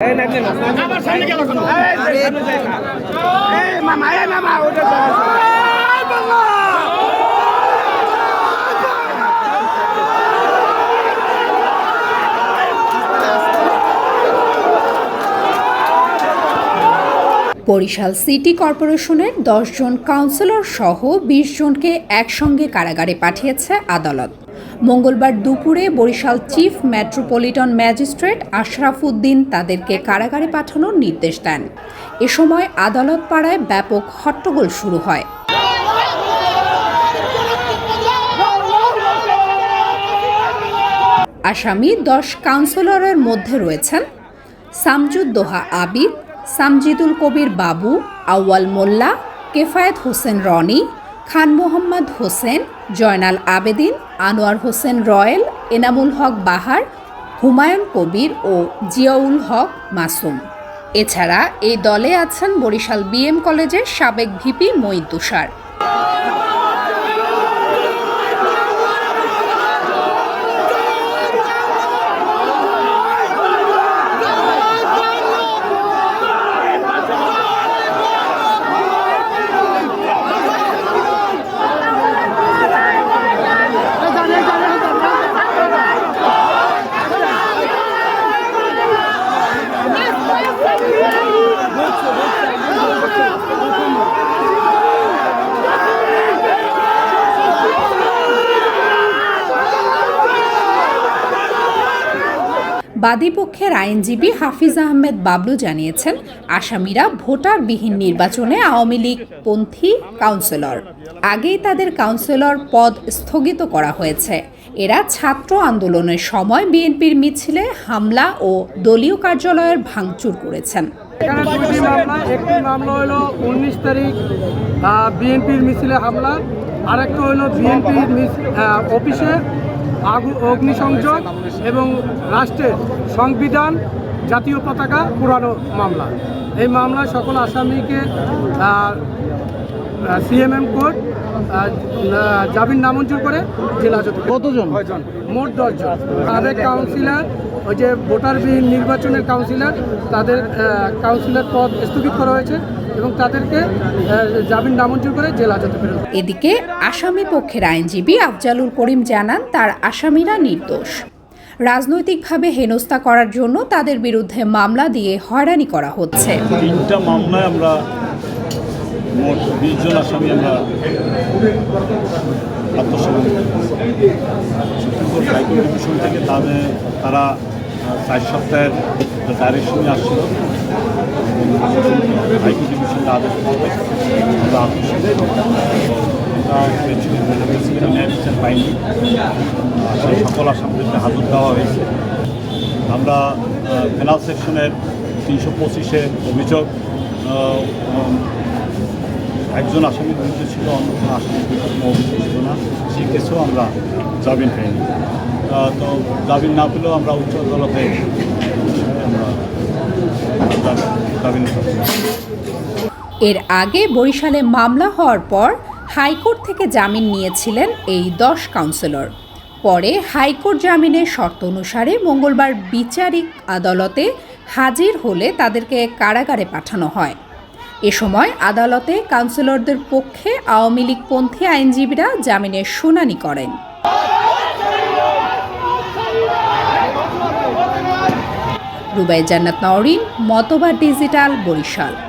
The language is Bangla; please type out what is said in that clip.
আমার সামনে গেল কেন? মামা মামা ওটা বরিশাল সিটি কর্পোরেশনের দশজন কাউন্সিলর সহ বিশ জনকে একসঙ্গে কারাগারে পাঠিয়েছে আদালত। মঙ্গলবার দুপুরে Barishal chief metropolitan magistrate Ashraf Uddin তাদেরকে কারাগারে পাঠানোর নির্দেশ দেন। এ সময় আদালত পাড়ায় ব্যাপক হট্টগোল শুরু হয়। আসামি দশ কাউন্সিলরের মধ্যে রয়েছেন সামজুদ্দোহা আবিদ, সামজিদুল কবির বাবু, আউয়াল মোল্লা, কেফায়েত হোসেন রনি, খান মোহাম্মদ হোসেন, জয়নাল আবেদিন আনোয়ার হোসেন রয়েল, এনামুল হক বাহার, হুমায়ুন কবির ও জিয়াউল হক মাসুম। এছাড়া এই দলে আছেন বরিশাল বিএম কলেজের সাবেক ভিপি মঈদ তুষার। বাদীপক্ষের আইনজীবী হাফিজ আহমেদ বাবলু জানিয়েছেন, আসামিরা ভোটারবিহীন নির্বাচনে আওয়ামী লীগ পন্থী কাউন্সিলর। আগেই তাদের কাউন্সিলর পদ স্থগিত করা হয়েছে। এরা ছাত্র আন্দোলনের সময় বিএনপির মিছিলে হামলা ও দলীয় কার্যালয়ের ভাঙচুর করেছেন। একটি মামলা হলো উনিশ তারিখ বিএনপির মিছিলে হামলা, আরেকটা হলো বিএনপির অফিসে অগ্নিসংযোগ এবং রাষ্ট্রের সংবিধান জাতীয় পতাকা পুরানো মামলা। এই মামলায় সকল আসামিকে সিএমএম কোর্ট জামিন নামঞ্জুর করে জেলা হাজতে কতজন? মোট দশজন। সাবেক কাউন্সিলর ওই যে ভোটারবিহীন নির্বাচনের কাউন্সিলর তাদের কাউন্সিলর পদ স্থগিত করা হয়েছে এবং তাদেরকে জামিন নামঞ্জুর করে জেলা হাজতে ফেরত এদিকে আসামি পক্ষের আইনজীবী আফজালুল করিম জানান তার আসামিরা নির্দোষ। রাজনৈতিকভাবে হেনস্থা করার জন্য তাদের বিরুদ্ধে মামলা দিয়ে হয়রানি করা হচ্ছে। তিনটা মামলায় আমরা মোট বিশ জন আসামি আমরা আত্মসমর্পণ। সুপ্রিম থেকে তাদের, তারা চার সপ্তাহের ডাইরেকশনে আসছিল। হাইকোর্ট ডিভিশনের আদেশ মতো আমরা সেই সকল আসামিদেরকে হাজত দেওয়া হয়েছে। আমরা পেনাল সেকশনের তিনশো পঁচিশে অভিযোগ একজন আসামির বিরুদ্ধে ছিল অন্য কোনো আসামির বিরুদ্ধে ছিল না। সেই কেসেও আমরা জামিন পাইনি। তো জামিন না পেলেও আমরা উচ্চ আদালতে, আমরা জামিন এর আগে বরিশালে মামলা হওয়ার পর হাইকোর্ট থেকে জামিন নিয়েছিলেন এই দশ কাউন্সিলর। পরে হাইকোর্ট জামিনের শর্ত অনুসারে মঙ্গলবার বিচারিক আদালতে হাজির হলে তাদেরকে কারাগারে পাঠানো হয়। এ সময় আদালতে কাউন্সিলরদের পক্ষে আওয়ামী লীগপন্থী আইনজীবীরা জামিনের শুনানি করেন। রুবাই জান্নাত নওরিন মতবা ডিজিটাল বরিশাল।